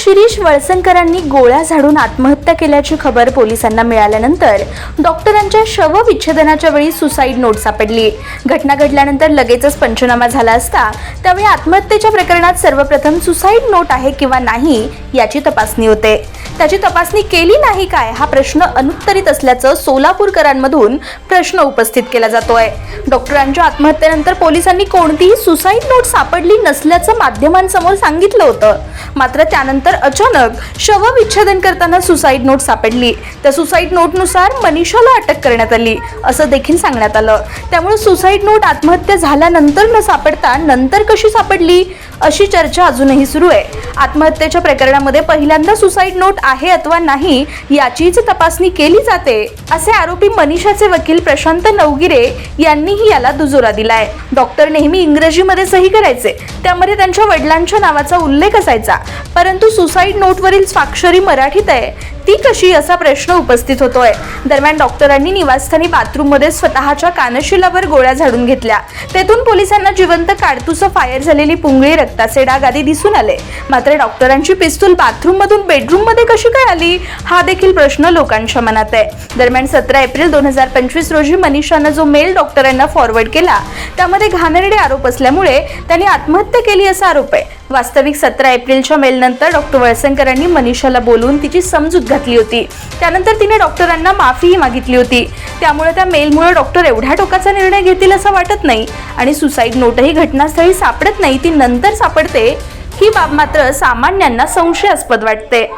शिरीष वळसंकरांनी गोळ्या झाडून आत्महत्या केल्याची खबर पोलिसांना मिळाल्यानंतर डॉक्टरांच्या शवविच्छेदनाच्या वेळी सुसाईड नोट सापडली. घटना घडल्यानंतर लगेचच पंचनामा झाला असता त्यावेळी आत्महत्येच्या प्रकरणात सर्वप्रथम सुसाईड नोट आहे किंवा नाही याची तपासणी होते. त्याची तपासणी केली नाही काय हा प्रश्न अनुत्तरित असल्याचं सोलापूरकरांमधून प्रश्न उपस्थित केला जातोय. डॉक्टरांच्या आत्महत्येनंतर पोलिसांनी कोणतीही सुसाईड नोट सापडली नसल्याचं माध्यमांसमोर सांगितलं होतं. मात्र त्यानंतर अचानक शवविच्छेदन करताना सुसाईड नोट सापडली. त्या सुसाईड नोटनुसार मनीषाला अटक करण्यात आली असं देखील सांगण्यात आलं. त्यामुळे सुसाईड नोट आत्महत्या झाल्यानंतर न सापडता नंतर कशी सापडली अशी चर्चा अजूनही सुरू आहे. आत्महत्येच्या प्रकरणामध्ये पहिल्यांदा सुसाईड नोट आहे अथवा नाही याचीच तपासणी केली जाते असे आरोपी मनीषाचे वकील प्रशांत नवगिरे यांनीही याला दुजोरा दिलाय. डॉक्टर नेहमी इंग्रजीमध्ये सही करायचे त्यामध्ये त्यांच्या वडिलांच्या नावाचा उल्लेख असायचा. परंतु सुसाईड नोटवरील स्वाक्षरी मराठीत आहे. ती कशी असा प्रश्न उपस्थित होतोय? दरम्यान डॉक्टरांनी निवासस्थानी बाथरूममध्ये स्वतःच्या कानशिलावर गोळ्या झाडून घेतल्या. तेथून पोलिसांना जिवंत काडतुसं फायर झालेली पुंगळी रक्ताचे डाग आदी दिसून आले. मात्र डॉक्टरांची पिस्तूल बाथरूम मधून बेडरूममध्ये कशी काय आली? हा देखील प्रश्न लोकांच्या मनात आहे. दरम्यान सतरा एप्रिल दोन हजार पंचवीस रोजी मनीषानं जो मेल डॉक्टरांना फॉरवर्ड केला त्यामध्ये घाणेरडे आरोप असल्यामुळे त्यांनी आत्महत्या केली असा आरोप आहे. वास्तविक सतरा एप्रिलच्या मेलनंतर डॉक्टर वळसंकरांनी मनीषाला बोलून तिची समजूत घातली. होती. त्यानंतर तिने डॉक्टरांना माफीही मागितली होती. त्यामुळे त्या मेलमुळे डॉक्टर एवढ्या टोकाचा निर्णय घेतील असं वाटत नाही आणि सुसाईड नोटही घटनास्थळी सापडत नाही. ती नंतर सापडते. ही बाब मात्र सामान्यांना संशयास्पद वाटते.